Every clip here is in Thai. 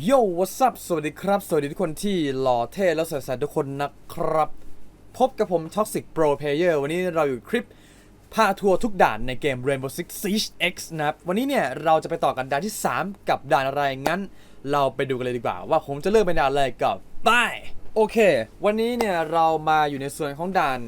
โย่ what's up สวัสดีครับ สวัสดีทุกคนที่หล่อเท่และสวยใสทุกคนนะครับ พบกับผม Toxic Pro Player วันนี้เราอยู่คลิปพาทัวร์ทุกด่านในเกม Rainbow Six Siege X นะครับ วันนี้เนี่ยเราจะไปต่อกันด่านที่ 3 กับด่านอะไรงั้น เราไปดูกันเลยดีกว่า ว่าผมจะเลือกเป็นด่านอะไรกับไปโอเค วันนี้เนี่ยเรามาอยู่ในส่วนของด่าน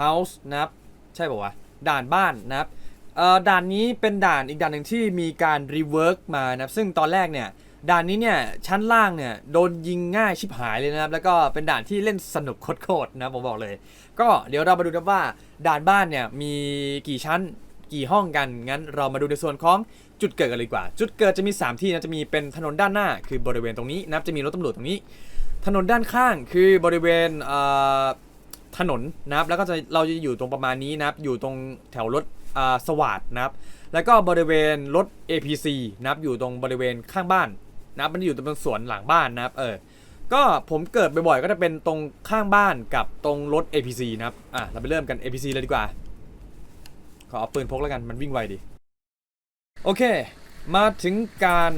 House นะครับ ใช่ป่าวะด่านบ้านนะครับเอ่อด่านนี้เป็นด่านอีกด่านหนึ่งที่มีการรีเวิร์กมานะครับซึ่งตอนแรกเนี่ย ด่านนี้เนี่ยชั้นล่างเนี่ยโดนยิงง่ายชิบหายเลยนะครับ แล้วก็เป็นด่านที่เล่นสนุกโคตรๆนะผมบอกเลย ก็เดี๋ยวเรามาดูกันว่าด่านบ้านเนี่ยมีกี่ชั้นกี่ห้องกันงั้นเรามาดูในส่วนของจุดเกิดกันเลยดีกว่า จุดเกิดจะมี 3 ที่นะจะมีเป็นถนนด้านหน้า คือบริเวณตรงนี้นะครับจะมีรถตำรวจตรงนี้ ถนนด้านข้างคือบริเวณเถนนนะครับแล้วก็จะเราจะอยู่ตรงประมาณนี้นะครับอยู่ตรงแถวรถสวัสดนะครับแล้วก็บริเวณรถ APC นะครับอยู่ตรงบริเวณข้างบ้าน นะครับมันอยู่ตรงสวนหลังบ้านนะครับเออก็ผมเกิดบ่อยๆก็จะเป็นตรงข้างบ้านกับตรงรถ APC นะครับอะเราไปเริ่มกัน APC เลยดีกว่า ขอเอาปืนพกแล้วกันมันวิ่งไวดี โอเค มาถึงการ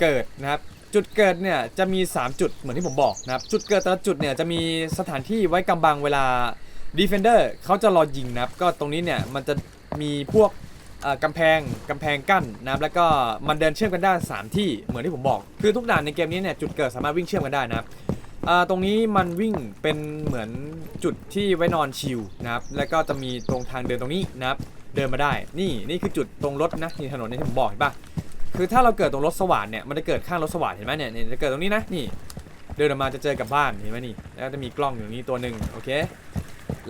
เกิดนะครับ จุดเกิดเนี่ยจะมี 3 จุดเหมือนที่ผมบอกนะครับ จุดเกิดแต่ละจุดเนี่ยจะมีสถานที่ไว้กำบังเวลา Defender เขาจะรอยิงนะครับ ก็ตรงนี้เนี่ยมันจะมีพวก กำแพงกำแพงกั้นนะครับแล้วก็มันเดินเชื่อมกันได้ 3 ที่เหมือนที่ผมบอก คือทุกด่านในเกมนี้เนี่ยจุดเกิดสามารถวิ่งเชื่อมกันได้นะครับตรงนี้มันวิ่งเป็นเหมือนจุดที่ไว้นอนชิลนะครับแล้วก็จะมีตรงทางเดินตรงนี้นะครับเดินมาได้ นี่นี่คือจุดตรงรถนะนี่ถนนนี่ที่ผมบอกเห็นปะคือถ้าเราเกิดตรงรถสว่านเนี่ยมันจะเกิดข้างรถสว่านเห็นไหมเนี่ยจะเกิดตรงนี้นะนี่ เดินออกมาจะเจอกับบ้านเห็นไหมนี่แล้วจะมีกล้องอยู่นี่ตัวหนึ่งโอเค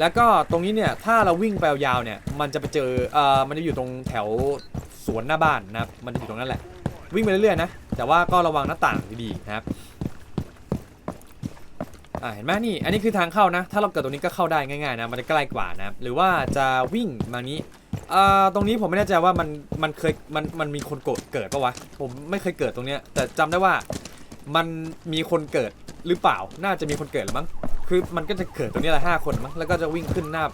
แล้วก็ตรงนี้เนี่ยถ้าเราวิ่งไปยาวๆเนี่ยมันจะไปเจอเอ่อมันจะอยู่ตรงแถวสวนหน้าบ้านนะครับมันจะอยู่ตรงนั้นแหละ วิ่งไปเรื่อยๆนะแต่ว่าก็ระวังหน้าต่างดีๆนะครับอ่าเห็นไหมนี่อันนี้คือทางเข้านะ ถ้าเราเกิดตรงนี้ก็เข้าได้ง่ายๆนะมันจะใกล้กว่านะครับหรือว่าจะวิ่งมานี้อ่าตรงนี้ผมไม่แน่ใจว่ามันมันเคยมันมันมีคนโกดเกิดปะวะผมไม่เคยเกิดตรงเนี้ยแต่จำได้ว่ามันมีคนเกิดหรือเปล่า น่าจะมีคนเกิดหรือมั้ง คือมันก็จะเกิดตรงนี้แหละห้าคนมั้งแล้วก็จะวิ่งขึ้นหน้า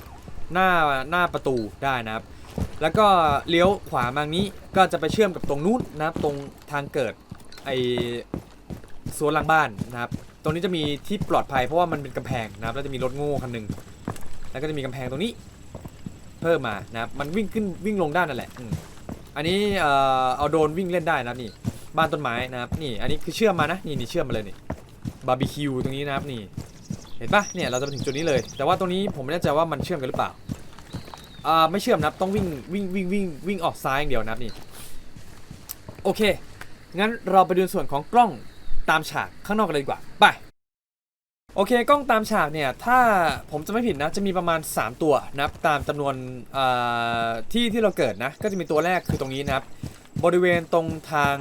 หน้าหน้าประตูได้นะครับ แล้วก็เลี้ยวขวามานี้ก็จะไปเชื่อมกับตรงนู้นนะครับตรงทางเกิดไอสวนหลังบ้านนะครับ ตรงนี้จะมีที่ปลอดภัยเพราะว่ามันเป็นกำแพงนะครับ แล้วจะมีรถโง่คันหนึ่งแล้วก็จะมีกำแพงตรงนี้ เพิ่มมานะครับ มันวิ่งขึ้นวิ่งลงด้านนั่นแหละอันนี้เอ่อเอาโดนวิ่งเล่นได้นะนี่ บ้านต้นไม้นะครับ นี่ อันนี้คือเชื่อมมานะ นี่นี่เชื่อมมาเลยนี่บาร์บีคิวตรงนี้นะครับนี่ เห็นปะเนี่ยเราจะไปถึงจุดนี้เลย แต่ว่าตรงนี้ผมไม่แน่ใจว่ามันเชื่อมกันหรือเปล่าอ่าไม่เชื่อมนับต้องวิ่งวิ่งวิ่งวิ่งวิ่งออกซ้ายอย่างเดียวนับนี่โอเคงั้นเราไปดูส่วนของกล้องตามฉากข้างนอกกันเลยดีกว่าไปโอเคกล้องตามฉากเนี่ยถ้าผมจะไม่ผิดนะจะมีประมาณ 3 ตัวนะครับตามจำนวนที่ที่เราเกิดนะก็จะมีตัวแรกคือตรงนี้นะครับบริเวณตรงทาง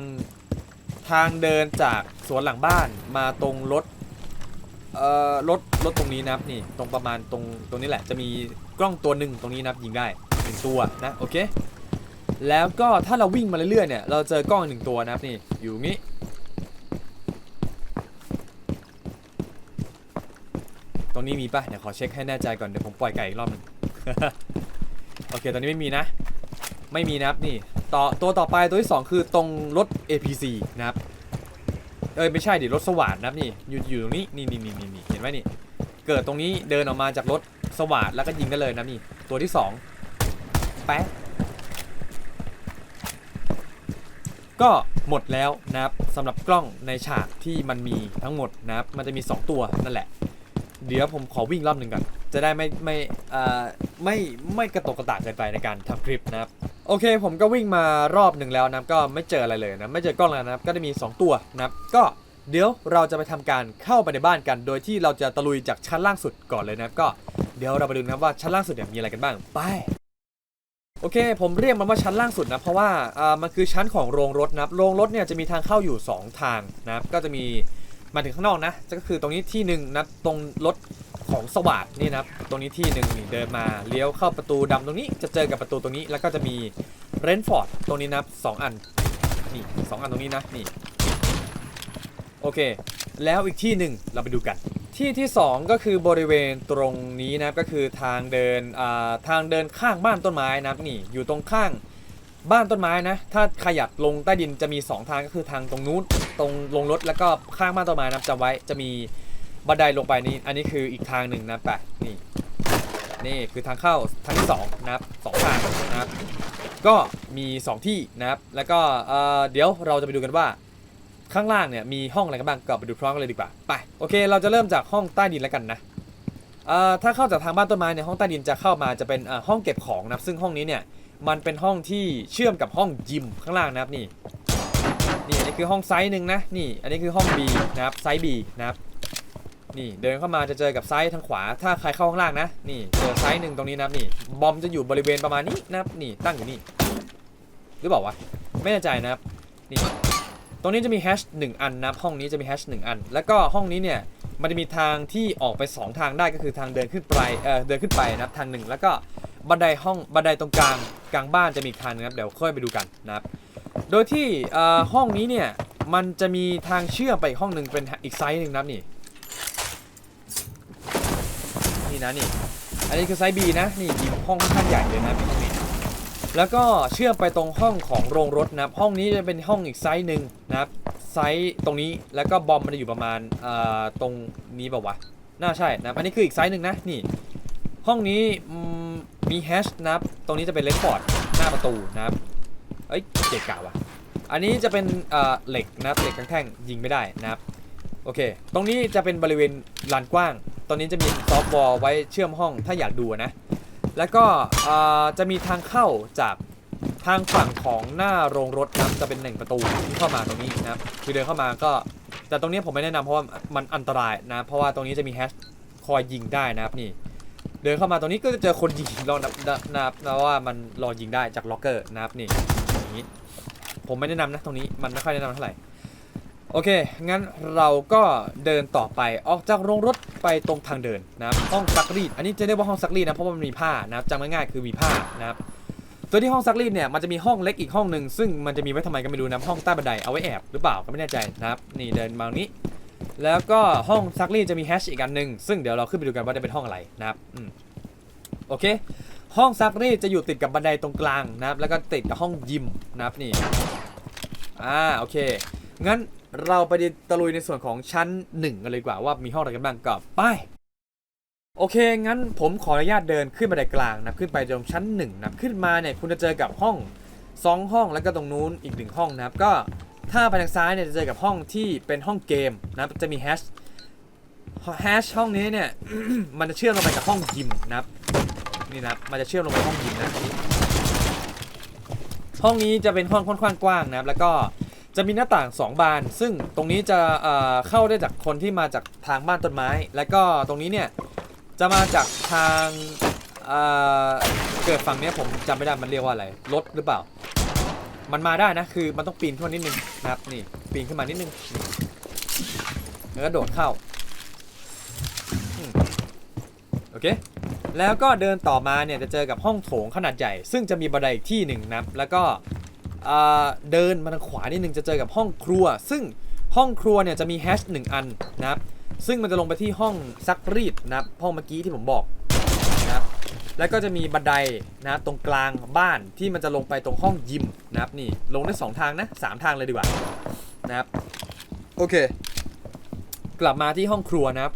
ทางเดินจากสวนหลังบ้านมาตรงรถ เอ่อรถรถตรงนี้นะครับนี่ตรงประมาณตรงตรงนี้แหละจะมีกล้องตัวหนึ่งตรงนี้นะครับยิงได้หนึ่งตัวนะโอเคแล้วก็ถ้าเราวิ่งมาเรื่อยๆเนี่ยเราเจอกล้องหนึ่งตัวนะครับนี่อยู่งนี้ตรงนี้มีปะเดี๋ยวขอเช็คให้แน่ใจก่อนเดี๋ยวผมปล่อยไก่อีกรอบหนึงโอเคตอนนี้ไม่มีนะ ไม่มีนะครับนี่ต่อตัวต่อไปตัวที่สองคือตรงรถ APC นะครับ อ้ยไม่ใช่ดิรถสว่านนะนี่อยู่อยู่ตรงนี้นี่นี่นี่นี่นี่เห็นไหมนี่เกิดตรงนี้เดินออกมาจากรถสว่านแล้วก็ยิงได้เลยนะนี่ตัวที่สองแป๊ะก็หมดแล้วนะครับสำหรับกล้องในฉากที่มันมีทั้งหมดนะครับมันจะมี 2 ตัวนั่นแหละ เดี๋ยวผมขอวิ่งรอบหนึ่งก่อนจะได้ไม่ไม่ไม่ไม่กระตกกระตากเกินไปในการทำคลิปนะครับ โอเค ผมก็วิ่งมารอบหนึ่งแล้วนะก็ไม่เจออะไรเลยนะ ไม่เจอกล้องแล้วนะครับก็จะมี 2 ตัวนะก็เดี๋ยวเราจะไปทำการเข้าไปในบ้านกัน โดยที่เราจะตะลุยจากชั้นล่างสุดก่อนเลยนะก็เดี๋ยวเราไปดูนะว่าชั้นล่างสุดเนี่ยมีอะไรกันบ้างไปโอเค ผมเรียกมันว่าชั้นล่างสุดนะเพราะว่าอ่ามันคือชั้นของโรงรถนะโรงรถเนี่ยจะมีทางเข้าอยู่ 2 ทางนะก็จะมี มาถึงข้างนอกนะก็คือตรงนี้ที่หนึ่งนะตรงรถของสวัสดนี่นะครับตรงนี้ที่หนึ่งนี่เดินมาเลี้ยวเข้าประตูดำตรงนี้จะเจอกับประตูตรงนี้แล้วก็จะมีเรนฟอร์ดตรงนี้นะครับสองอันนี่สองอันตรงนี้นะนี่โอเค แล้วอีกที่หนึ่งเราไปดูกัน ที่ที่ 2 ก็คือบริเวณตรงนี้นะครับก็คือทางเดินทางเดินข้างบ้านต้นไม้นะครับนี่อยู่ตรงข้าง บ้านต้นไม้นะ ถ้าใครอยากลงใต้ดินจะมี 2 ทางก็คือทางตรงนู้นตรงลงรถแล้วก็ข้างบ้านต้นไม้นับจำไว้จะมีบันไดลงไปนี้อันนี้คืออีกทางหนึ่งนะไปนี่นี่คือทางเข้าทางที่สองนะครับสองทางนะครับก็มี 2 ที่นะครับแล้วก็เอ่อเดี๋ยวเราจะไปดูกันว่าข้างล่างเนี่ยมีห้องอะไรกันบ้างก็ไปดูพร้อมกันเลยดีกว่าไปโอเค เราจะเริ่มจากห้องใต้ดินแล้วกันนะเอ่อถ้าเข้าจากทางบ้านต้นไม้เนี่ยห้องใต้ดินจะเข้ามาจะเป็นเอ่อห้องเก็บของนับซึ่งห้องนี้เนี่ย มันเป็นห้องที่เชื่อมกับห้องยิมข้างล่างนะครับนี่นี่อันนี้คือห้องไซส์หนึ่งนะนี่ อันนี้คือห้อง B นะครับไซส์ B นะครับนี่เดินเข้ามาจะเจอกับไซส์ทางขวา ถ้าใครเข้าข้างล่างนะนี่เจอไซส์หนึ่งตรงนี้นะครับนี่บอมจะอยู่บริเวณประมาณนี้นะครับนี่ตั้งอยู่นี่หรือเปล่าวะไม่แน่ใจนะครับนี่ตรงนี้จะมีแฮชหนึ่งอันนะครับห้องนี้จะมีแฮชหนึ่งอัน แล้วก็ห้องนี้เนี่ยมันจะมีทางที่ออกไป 2 ทางได้ก็คือทางเดินขึ้นไปเออเดินขึ้นไปนะครับทางหนึ่งแล้วก็ บันไดห้องบันไดตรงกลางกลางบ้านจะมีทางนึงนะครับเดี๋ยวค่อยไปดูกันนะครับ โดยที่ห้องนี้เนี่ยมันจะมีทางเชื่อมไปอีกห้องหนึ่งเป็นอีกไซส์หนึ่งนะครับนี่นี่นะนี่อันนี้คือไซส์ B นะนี่ห้องค่อนข้างใหญ่เลยนะเป็นห้องนี้แล้วก็เชื่อมไปตรงห้องของโรงรถนะครับห้องนี้จะเป็นห้องอีกไซส์หนึ่งนะครับไซส์ตรงนี้แล้วก็บอมมันจะอยู่ประมาณตรงนี้เปล่าวะน่าใช่นะอันนี้คืออีกไซส์หนึ่งนะนี่ห้องนี้ มีแฮชนะครับ ตรงนี้จะเป็นเลนฟอร์ดหน้าประตูนะครับ เอ้ยเกะกะว่ะ อันนี้จะเป็นเอ่อเหล็กนะครับเหล็กแท่งๆยิงไม่ได้นะครับ โอเค ตรงนี้จะเป็นบริเวณลานกว้าง ตอนนี้จะมีซอฟต์บอลไว้เชื่อมห้องถ้าอยากดูนะ แล้วก็จะมีทางเข้าจากทางฝั่งของหน้าโรงรถนะครับจะเป็นหนึ่งประตูที่เข้ามาตรงนี้นะครับ คือเดินเข้ามาก็ แต่ตรงนี้ผมไม่แนะนำเพราะว่ามันอันตรายนะ เพราะว่าตรงนี้จะมีแฮชคอยยิงได้นะครับนี่ เดินเข้ามาตรงนี้ก็จะเจอคนยิงรอนับนับนับนะว่ามันรอยิงได้จากล็อกเกอร์นะครับนี่อย่างนี้ ผมไม่แนะนำนะตรงนี้มันไม่ค่อยแนะนำเท่าไหร่โอเค งั้นเราก็เดินต่อไปออกจากโรงรถไปตรงทางเดินนะครับห้องซักรีด อันนี้จะเรียกว่าห้องซักรีดนะ เพราะว่ามันมีผ้านะครับจำง่ายๆคือมีผ้านะครับตัวที่ห้องซักรีดเนี่ยมันจะมีห้องเล็กอีกห้องหนึ่งซึ่งมันจะมีไว้ทำไมก็ไม่รู้นะห้องใต้บันไดเอาไว้แอบหรือเปล่าก็ไม่แน่ใจนะครับ นี่เดินมาตรงนี้ แล้วก็ห้องซักรีดจะมีแฮชอีกอันหนึ่งซึ่งเดี๋ยวเราขึ้นไปดูกันว่าจะเป็นห้องอะไรนะครับอโอเค ห้องซักรีดจะอยู่ติดกับบันไดตรงกลางนะครับ แล้วก็ติดกับห้องยิมนะครับนี่อ่าโอเคงั้นเราไปตะลุยในส่วนของชั้น1กันเลยดีกว่าว่ามีห้องอะไรกันบ้างก็ไปโอเค งั้นผมขออนุญาตเดินขึ้นบันไดกลางนะขึ้นไปตรงชั้น1นะขึ้นมาเนี่ยคุณจะเจอกับห้อง 2 ห้องแล้วก็ตรงนู้นอีกหนึ่งห้องนะครับก็ ถ้าไปทางซ้ายเนี่ยจะเจอกับห้องที่เป็นห้องเกมนะจะมีแฮชแฮชห้องนี้เนี่ย มันจะเชื่อมลงไปกับห้องยิมนะครับนี่นะมันจะเชื่อมลงไปห้องยิมนะห้องนี้จะเป็นห้องค่อนข้างกว้างนะครับแล้วก็จะมีหน้าต่าง 2 บาน ซึ่งตรงนี้จะเเข้าได้จากคนที่มาจากทางบ้านต้นไม้ แล้วก็ตรงนี้เนี่ยจะมาจากทางเเกิดฝั่งนี้ผมจำไม่ได้มันเรียกว่าอะไรรถหรือเปล่า มันมาได้นะ คือมันต้องปีนขึ้นมานิดนึงนะครับนี่ปีนขึ้นมานิดนึงนแล้วก็โดดเข้าโอเคแล้วก็เดินต่อมาเนี่ยจะเจอกับห้องโถงขนาดใหญ่ ซึ่งจะมีบันไดอีกที่หนึ่งนะครับแล้วก็เดินมาทางขวานิดนึงจะเจอกับห้องครัว ซึ่งห้องครัวเนี่ยจะมีแฮชหนึ่งอันนะครับซึ่งมันจะลงไปที่ห้องซักรีดนะครับห้องเมื่อกี้ที่ผมบอก แล้วก็จะมีบันไดนะตรงกลางบ้านที่มันจะลงไปตรงห้องยิมนะครับนี่ลงได้สองทางนะสามทางเลยดีกว่านะครับโอเค กลับมาที่ห้องครัวนะครับ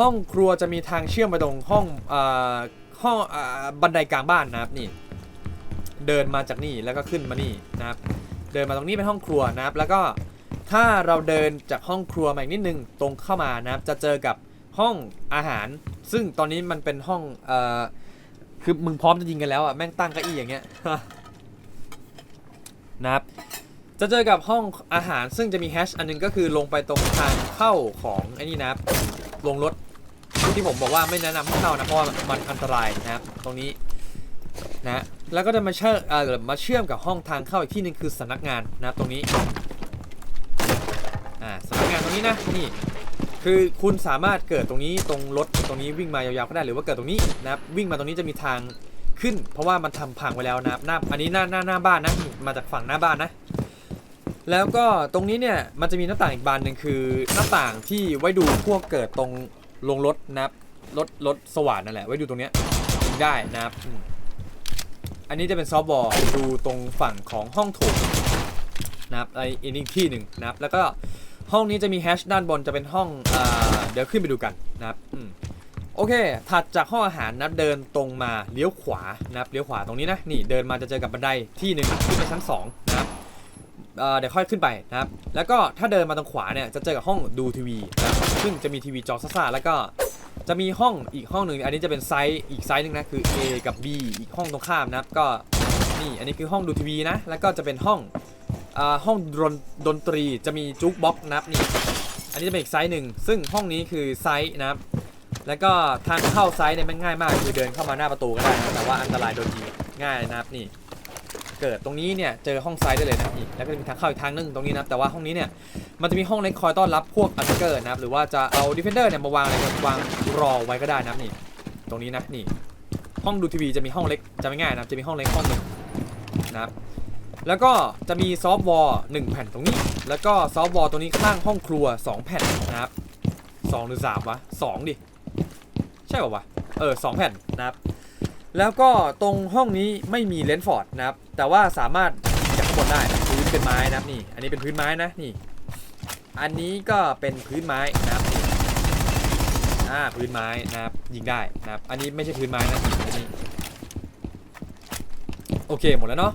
ห้องครัวจะมีทางเชื่อมไปตรงห้องอ่อห้องอ่อบันไดกลางบ้านนะครับนี่ เดินมาจากนี่แล้วก็ขึ้นมานี่นะครับ เดินมาตรงนี้เป็นห้องครัวนะครับ แล้วก็ถ้าเราเดินจากห้องครัวมาอีกนิดนึงตรงเข้ามานะครับ จะเจอกับห้องอาหาร ซึ่งตอนนี้มันเป็นห้องอ่อ คือมึงพร้อมจะยิงกันแล้วอะแม่งตั้งเก้าอี้อย่างเงี้ยนะครับจะเจอกับห้องอาหารซึ่งจะมีแฮชอันหนึงก็คือลงไปตรงทางเข้าของไอ้นี่นะครับลงรถที่ผมบอกว่าไม่แนะนำให้เข้านะเพราะว่ามันอันตรายนะครับตรงนี้นะแล้วก็จะมาเชื่อมเอ่อมาเชื่อมกับห้องทางเข้าอีกที่หนึ่งคือสำนักงานนะครับตรงนี้อ่าสำนักงานตรงนี้นะนี่ คือคุณสามารถเกิดตรงนี้ตรงรถตรงนี้วิ่งมายาวๆก็ได้หรือว่าเกิดตรงนี้นะครับวิ่งมาตรงนี้จะมีทางขึ้น เพราะว่ามันทำพังไว้แล้วนะครับหน้าอันนี้หน้าหน้าหน้าบ้านนะมาจากฝั่งหน้าบ้านนะ แล้วก็ตรงนี้เนี่ยมันจะมีหน้าต่างอีกบานหนึ่งคือหน้าต่างที่ไว้ดูพวกเกิดตรงลงรถนะครับรถรถสว่านนั่นแหละไว้ดูตรงเนี้ยได้นะครับ อันนี้จะเป็นซอฟต์บอลดูตรงฝั่งของห้องโถงนะครับไออีกที่หนึ่งนะครับแล้วก็ ห้องนี้จะมีแฮชด้านบนจะเป็นห้องเอเดี๋ยวขึ้นไปดูกันนะครับโอเค ถัดจากห้องอาหารนะเดินตรงมาเลี้ยวขวานะครับเลี้ยวขวาตรงนี้นะ นี่เดินมาจะเจอกับบันไดที่หนึ่งขึ้นไปชั้นสองนะครับเดี๋ยวค่อยขึ้นไปนะครับ แล้วก็ถ้าเดินมาตรงขวาเนี่ยจะเจอกับห้องดูทีวีนะซึ่งจะมีทีวีจอซ่าแล้วก็จะมีห้องอีกห้องหนึ่งอันนี้จะเป็นไซส์อีกไซส์หนึ่งนะคือ A กับ B อีกห้องตรงข้ามนะครับก็นี่อันนี้คือห้องดูทีวีนะแล้วก็จะเป็นห้อง ห้องดนดนตรีจะมีจุกบ็อกนะครับนี่อันนี้จะเป็นอีกไซส์หนึ่งซึ่งห้องนี้คือไซส์นะครับ แล้วก็ทางเข้าไซส์เนี่ยมันง่ายมากคือเดินเข้ามาหน้าประตูก็ได้นะแต่ว่าอันตรายโดนยิงง่ายนะครับนี่เกิดตรงนี้เนี่ยเจอห้องไซด์ได้เลยนะนี่แล้วก็จะมีทางเข้าอีกทางหนึงตรงนี้นะครับแต่ว่าห้องนี้เนี่ยมันจะมีห้องเล็กคอยต้อนรับพวกอัตเกอร์นะครับหรือว่าจะเอาดิฟเฟนเดอร์เนี่ยมาวางอะไรกันวางรอไว้ก็ได้นะครับนี่ตรงนี้นะนี่ห้องดูทีวีจะมีห้องเล็กจะไม่ง่ายนะจะมีห้องเล็กห้องหนึ่งนะครับ แล้วก็จะมีซอฟต์วอลหนึ่งแผ่นตรงนี้ แล้วก็ซอฟต์วอลตรงนี้ข้างห้องครัว 2 แผ่นนะครับสองหรือสามวะสองดิ ใช่ป่าวะ เออสองแผ่นนะครับ แล้วก็ตรงห้องนี้ไม่มีเลนส์ฟอร์ดนะครับ แต่ว่าสามารถจากข้างบนได้พื้นเป็นไม้นะครับนี่ อันนี้เป็นพื้นไม้นะนี่ อันนี้ก็เป็นพื้นไม้นะครับนี่อ่าพื้นไม้นะครับยิงได้นะครับ อันนี้ไม่ใช่พื้นไม้นะอันนี้โอเคหมดแล้วเนาะ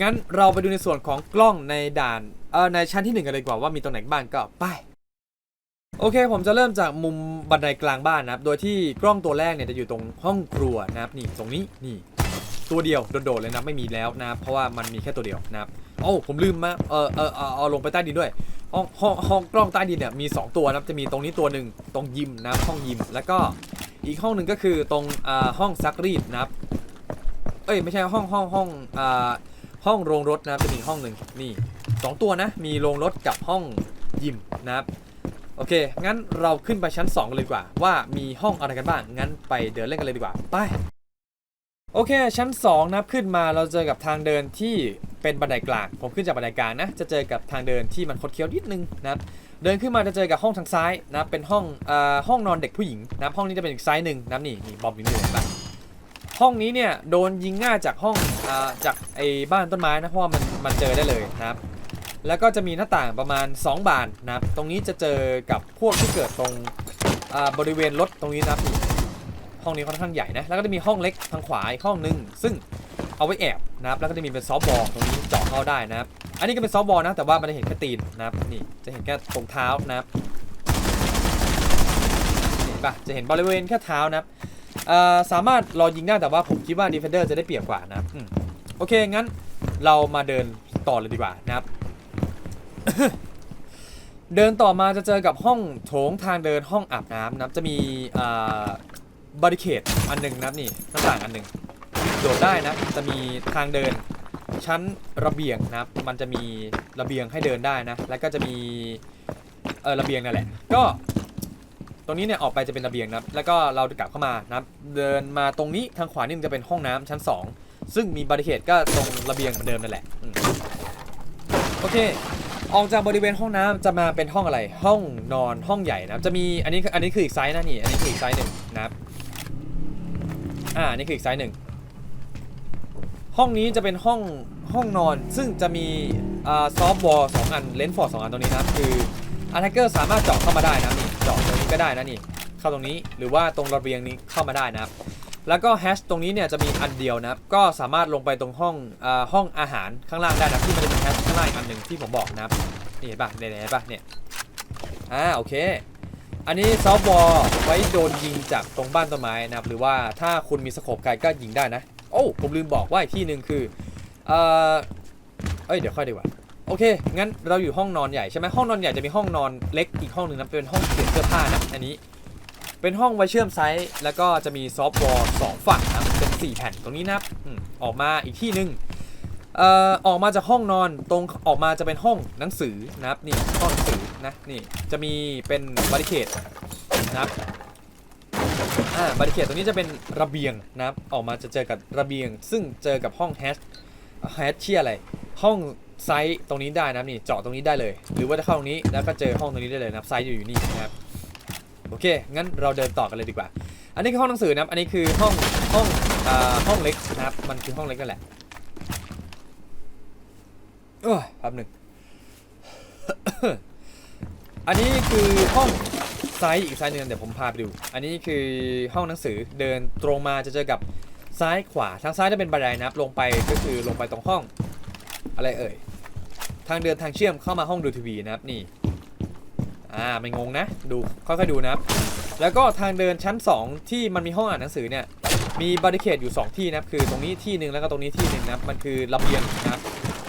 งั้นเราไปดูในส่วนของกล้องในด่านเออในชั้นที่หนึ่งกันเลยดีกว่าว่ามีตรงไหนบ้างก็ไป โอเค ผมจะเริ่มจากมุมบันไดกลางบ้านนะครับ โดยที่กล้องตัวแรกเนี่ยจะอยู่ตรงห้องครัวนะครับนี่ตรงนี้นี่ ตัวเดียวโดดๆเลยนะไม่มีแล้วนะครับเพราะว่ามันมีแค่ตัวเดียวนะครับโอ้ผมลืมมาเออเออเอาเอาลงไปใต้ดินด้วยห้องห้องห้องกล้องใต้ดินเนี่ยมี 2 ตัวนะครับจะมีตรงนี้ตัวหนึ่งตรงยิมนะครับห้องยิม แล้วก็อีกห้องหนึ่งก็คือตรงอ่าห้องซักรีดนะครับเอ้ยไม่ใช่ห้องห้องห้องอ่า ห้องโรงรถนะครับจะมีอีกห้องหนึ่งนี่สองตัวนะ มีโรงรถกับห้องยิมนะครับโอเค งั้นเราขึ้นไปชั้น 2 กันเลยดีกว่า ว่ามีห้องอะไรกันบ้าง งั้นไปเดินเล่นกันเลยดีกว่า ไป โอเค ชั้น 2 นะครับขึ้นมาเราเจอกับทางเดินที่เป็นบันไดกลาง ผมขึ้นจากบันไดกลางนะ จะเจอกับทางเดินที่มันคดเคี้ยวนิดนึงนะเดินขึ้นมาจะเจอกับห้องทางซ้ายนะ เป็นห้องอ่าห้องนอนเด็กผู้หญิงนะห้องนี้จะเป็นอีกไซส์หนึ่งนะนี่นี่บอมอยู่นี่เห็นปะ ห้องนี้เนี่ยโดนยิงง่ายจากห้องอ่าจากไอ้บ้านต้นไม้นะเพราะว่ามันมันเจอได้เลยนะครับ แล้วก็จะมีหน้าต่างประมาณ 2 บานนะครับ ตรงนี้จะเจอกับพวกที่เกิดตรงอ่าบริเวณรถตรงนี้นะครับห้องนี้ค่อนข้างใหญ่นะ แล้วก็จะมีห้องเล็กทางขวาอีกห้องนึง ซึ่งเอาไว้แอบนะครับ แล้วก็จะมีเป็นซอฟบอลตรงนี้เจาะเข้าได้นะครับ อันนี้ก็เป็นซอฟบอลนะ แต่ว่ามันจะเห็นแค่ตีนนะครับ นี่จะเห็นแค่ตรงเท้านะครับ เห็นปะจะเห็นบริเวณแค่เท้านะครับ สามารถรอยิงได้แต่ว่าผมคิดว่า Defender จะได้เปรียบกว่านะครับโอเค งั้นเรามาเดินต่อเลยดีกว่านะครับ เดินต่อมาจะเจอกับห้องโถงทางเดินห้องอาบน้ำนะครับจะมีบาริเคดอันหนึ่งนะครับนี่หน้าต่างอันหนึ่งโดดได้นะจะมีทางเดินชั้นระเบียงนะครับ มันจะมีระเบียงให้เดินได้นะ แล้วก็จะมีเออระเบียงนั่นแหละ ก็ ตรงนี้เนี่ยออกไปจะเป็นระเบียงนะครับแล้วก็เราจะกลับเข้ามานะครับเดินมาตรงนี้ทางขวานี่จะเป็นห้องน้ำชั้น 2 ซึ่งมีบาริเคดก็ตรงระเบียงเหมือนเดิมนั่นแหละโอเคออกจากบริเวณห้องน้ำจะมาเป็นห้องอะไร ห้องนอนห้องใหญ่นะครับจะมีอันนี้อันนี้คืออีกไซส์นะนี่อันนี้คืออีกไซส์หนึ่งนะครับอ่านี่คืออีกไซส์หนึ่งห้องนี้จะเป็นห้องห้องนอนซึ่งจะมีอ่าซอฟต์วอลสองอันเลนส์ฟอร์ดสองอันตรงนี้นะคืออาร์ t เกอร์สามารถเจาะเข้ามาได้นะนี่ จาะตรงนี้ก็ได้นะนี่ เข้าตรงนี้หรือว่าตรงระเบียงนี้เข้ามาได้นะครับ แล้วก็แฮชตรงนี้เนี่ยจะมีอันเดียวนะครับ ก็สามารถลงไปตรงห้องอห้องอาหารข้างล่างได้นะที่มันจะมีแฮชข้างล่างอันหนึ่งที่ผมบอกนะครับนี่เห็นปะเนี่ยเห็นปะเนี่ยอ่าโอเคอันนี้ซอฟต์บอลไว้โดนยิงจากตรงบ้านต้นไม้นะครับ หรือว่าถ้าคุณมีสโคปไกลก็ยิงได้นะ โอ้ผมลืมบอกว่าอีกที่หนึ่งคือเอ่อเอ้ยเดี๋ยวค่อยดีกว่า โอเค งั้นเราอยู่ห้องนอนใหญ่ใช่ไหมห้องนอนใหญ่จะมีห้องนอนเล็กอีกห้องหนึ่งนะเป็นห้องเปลี่ยนเสื้อผ้านะอันนี้ เป็นห้องไว้เชื่อมไซส์แล้วก็จะมีซอฟต์บอลสองฝั่งนะเป็น 4 แผ่นตรงนี้นับอออกมาอีกที่หนึ่งเอ่อออกมาจากห้องนอนตรงออกมาจะเป็นห้องหนังสือนะครับนี่ห้องหนังสือนะนี่จะมีเป็นบาริเคดนะครับอ่าบาริเคดตรงนี้จะเป็นระเบียงนะครับออกมาจะเจอกับระเบียง ซึ่งเจอกับห้องแฮชแฮชเชียอะไรห้อง ไซส์ตรงนี้ได้นะนี่เจาะตรงนี้ได้เลย หรือว่าจะเข้าตรงนี้แล้วก็เจอห้องตรงนี้ได้เลยนะไซส์อยู่อยู่นี่นะครับโอเคงั้นเราเดินต่อกันเลยดีกว่า อันนี้คือห้องหนังสือนะครับอันนี้คือห้องห้องอ่าห้องเล็กนะครับมันคือห้องเล็กนั่นแหละเอ้ยแป๊บหนึ่งอันนี้คือห้องไซ้ายอีกไซ้ายหนึ่งเดี๋ยวผมพาไปดู อันนี้คือห้องหนังสือเดินตรงมาจะเจอกับซ้ายขวาทางซ้ายจะเป็นบันไดนะครับลงไปก็คือลงไปตรงห้อง อะไรเอ่ย ทางเดินทางเชื่อมเข้ามาห้องดูทีวีนะครับนี่อ่าไม่งงนะดูค่อยๆดูนะครับ แล้วก็ทางเดินชั้น 2 ที่มันมีห้องอ่านหนังสือเนี่ยมีบาริเคดอยู่ 2 ที่นะครับคือตรงนี้ที่หนึ่งแล้วก็ตรงนี้ที่หนึ่งนะครับมันคือระเบียงนะครับ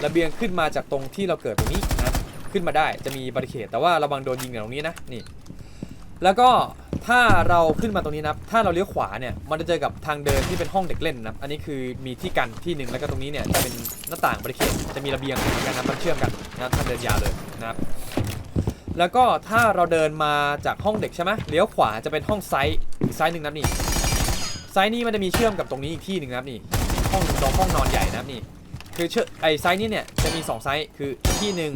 ระเบียงขึ้นมาจากตรงที่เราเกิดตรงนี้นะขึ้นมาได้จะมีบาริเคดแต่ว่าระวังโดนยิงจากตรงนี้นะนี่ แล้วก็ ถ้าเราขึ้นมาตรงนี้นะครับถ้าเราเลี้ยวขวาเนี่ยมันจะเจอกับทางเดินที่เป็นห้องเด็กเล่นนะครับอันนี้คือมีที่กันที่หนึ่งแล้วก็ตรงนี้เนี่ยจะเป็นหน้าต่างบริเคดจะมีระเบียงเหมือนกันนะมันเชื่อมกันนะครับทางเดินยาวเลยนะครับแล้วก็ถ้าเราเดินมาจากห้องเด็กใช่ไหมเลี้ยวขวาจะเป็นห้องไซส์อีกไซส์หนึ่งนะนี่ไซส์นี้มันจะมีเชื่อมกับตรงนี้อีกที่หนึ่งนะนี่ห้องตรงห้องนอนใหญ่นะครับนี่คือเชื่อไอไซส์นี้เนี่ยจะมี 2 ไซส์คือที่หนึ่ง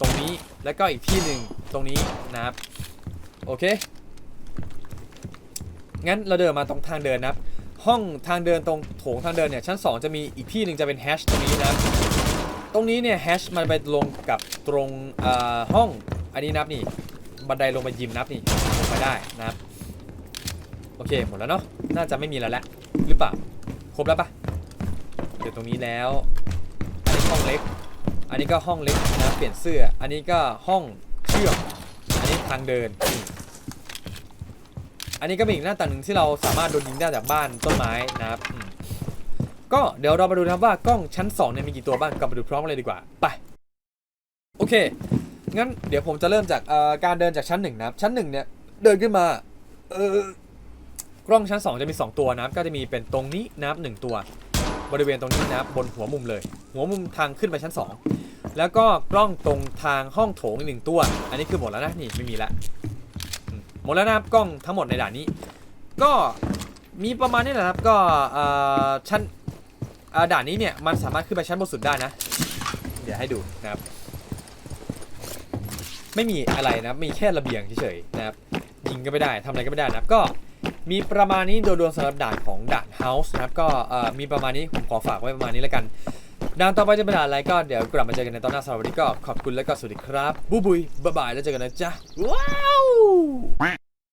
ตรงนี้แล้วก็อีกที่หนึ่งตรงนี้นะครับโอเค งั้นเราเดินมาตรงทางเดินนะครับ ห้องทางเดินตรงโถงทางเดินเนี่ยชั้น 2 จะมีอีกที่หนึ่งจะเป็นแฮชตรงนี้นับตรงนี้เนี่ยแฮชมันไปลงกับตรงอ่อห้องอันนี้นับนี่บันไดลงไปยิมนับนี่ลงไปได้นะครับโอเคหมดแล้วเนาะน่าจะไม่มีแล้วแหละหรือเปล่าครบแล้วปะเดี๋ยวตรงนี้แล้ว อันนี้ห้องเล็ก อันนี้ก็ห้องเล็กนะเปลี่ยนเสื้อ อันนี้ก็ห้องเชื่อมอันนี้ทางเดิน อันนี้ก็เป็นอีกหน้าต่างหนึ่งที่เราสามารถโดนยิงได้จากบ้านต้นไม้นะครับก็เดี๋ยวเรามาดูนะครับว่ากล้องชั้น2เนี่ยมีกี่ตัวบ้างกลับมาดูพร้อมกันเลยดีกว่าไปโอเคงั้นเดี๋ยวผมจะเริ่มจากการเดินจากชั้นหนึ่งนะครับชั้นหนึ่งเนี่ยเดินขึ้นมาเออกล้องชั้น 2 จะมี 2 ตัวนะครับก็จะมีเป็นตรงนี้นะครับหนึ่งตัว บริเวณตรงนี้นะครับบนหัวมุมเลย หัวมุมทางขึ้นไปชั้น 2 แล้วก็กล้องตรงทางห้องโถงอีกหนึ่งตัว อันนี้คือหมดแล้วนะนี่ไม่มีละ หมดแล้วนะครับกล้องทั้งหมดในด่านนี้ ก็มีประมาณนี้แหละครับก็ชั้นด่านนี้เนี่ยมันสามารถขึ้นไปชั้นบนสุดได้นะ เดี๋ยวให้ดูนะครับ ไม่มีอะไรนะมีแค่ระเบียงเฉยๆนะครับยิงก็ไม่ได้ทำอะไรก็ไม่ได้นะครับก็มีประมาณนี้โดยรวมสำหรับด่านของด่านเฮาส์นะครับก็มีประมาณนี้ผมขอฝากไว้ประมาณนี้แล้วกัน ดังต่อไปจะเป็นอะไรก็เดี๋ยวกลับมาเจอกันในตอนหน้าสำหรับวันนี้ก็ขอบคุณและก็สวัสดีครับบุยบุยบ๊ายบายแล้วเจอกันนะจ๊ะว้าว